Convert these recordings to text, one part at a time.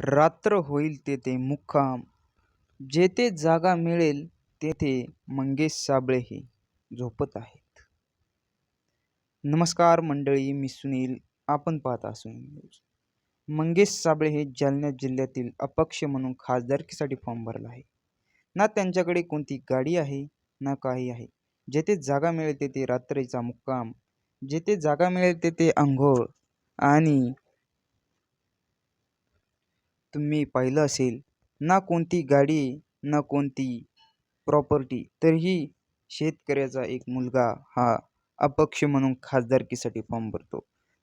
रात्र होईल तेथे मुक्काम. जेथे जागा मिळेल तेथे मंगेश साबळे हे झोपत आहेत. नमस्कार मंडळी मी सुनील. आपण पाहता सुनील न्यूज. मंगेश साबळे हे जालना जिल्ह्यातील अपक्ष म्हणून खासदारकीसाठी फॉर्म भरला आहे. ना त्यांच्याकडे कोणती गाडी आहे ना काही आहे. जेथे जागा मिळेल तेथे रात्रीचा मुक्काम. जेथे जागा मिळेल तेथे आंघोळ आणि तुम्ही पाहिलं असेल ना कोणती गाडी ना कोणती प्रॉपर्टी तरीही शेतकऱ्याचा एक मुलगा हा अपक्ष म्हणून खासदारकीसाठी फॉर्म भरतो.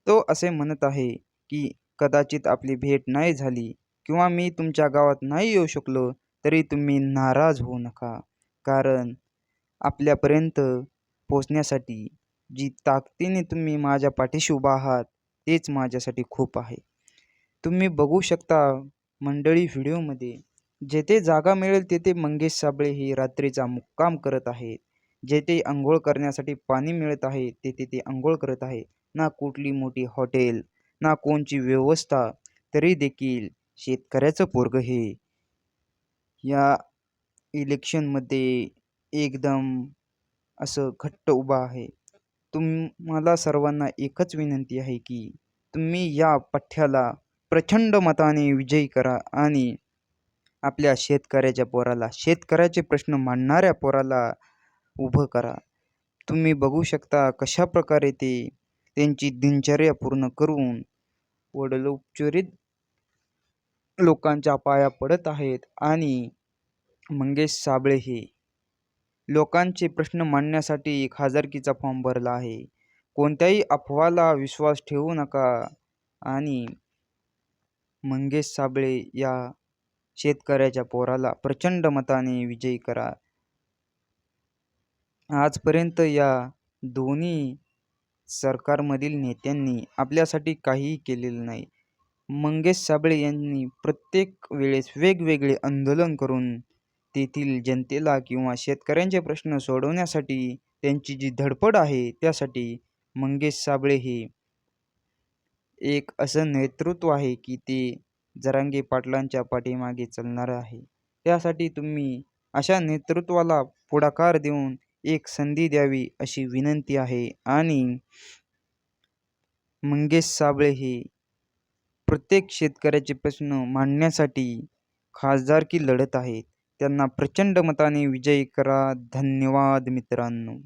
तो असे म्हणत आहे की कदाचित आपली भेट नाही झाली किंवा मी तुमच्या गावात नाही येऊ शकलो तरी तुम्ही नाराज होऊ नका. कारण आपल्यापर्यंत पोचण्यासाठी जी ताकदीने तुम्ही माझ्या पाठीशी उभा आहात तेच माझ्यासाठी खूप आहे. तुम्ही बघू शकता मंडळी व्हिडिओमध्ये जेथे जागा मिळेल तेथे मंगेश साबळे हे रात्रीचा मुक्काम करत आहेत. जेथे आंघोळ करण्यासाठी पाणी मिळत आहे तेथे ते आंघोळ करत आहे ना कुठली मोठी हॉटेल ना कोणची व्यवस्था तरी देखील शेतकऱ्याचं पोरग हे. या इलेक्शनमध्ये एकदम असं घट्ट उभा आहे. तुम्हाला सर्वांना एकच विनंती आहे की तुम्ही या पठ्ठ्याला प्रचंड मताने विजयी करा आणि आपल्या शेतकऱ्याच्या पोराला शेतकऱ्याचे प्रश्न मांडणाऱ्या पोराला उभं करा. तुम्ही बघू शकता कशा प्रकारे ते त्यांची दिनचर्या पूर्ण करून वडलोपचरित लोकांच्या पाया पडत आहेत आणि मंगेश साबळे हे लोकांचे प्रश्न मांडण्यासाठी खासदारकीचा फॉर्म भरला आहे. कोणत्याही अफवाला विश्वास ठेवू नका आणि मंगेश साबळे या शेतकऱ्याच्या पोराला प्रचंड मताने विजयी करा. आजपर्यंत या दोन्ही सरकारमधील नेत्यांनी आपल्यासाठी काहीही केलेलं नाही. मंगेश साबळे यांनी प्रत्येक वेळेस वेगवेगळे आंदोलन करून तेथील जनतेला किंवा शेतकऱ्यांचे प्रश्न सोडवण्यासाठी त्यांची जी धडपड आहे त्यासाठी मंगेश साबळे हे एक असं नेतृत्व आहे की ते जरांगे पाटलांच्या पाठीमागे चालणार आहे. त्यासाठी तुम्ही अशा नेतृत्वाला पुढाकार देऊन एक संधी द्यावी अशी विनंती आहे. आणि मंगेश साबळे हे प्रत्येक शेतकऱ्याचे प्रश्न मांडण्यासाठी खासदारकी लढत आहेत त्यांना प्रचंड मताने विजयी करा. धन्यवाद मित्रांनो.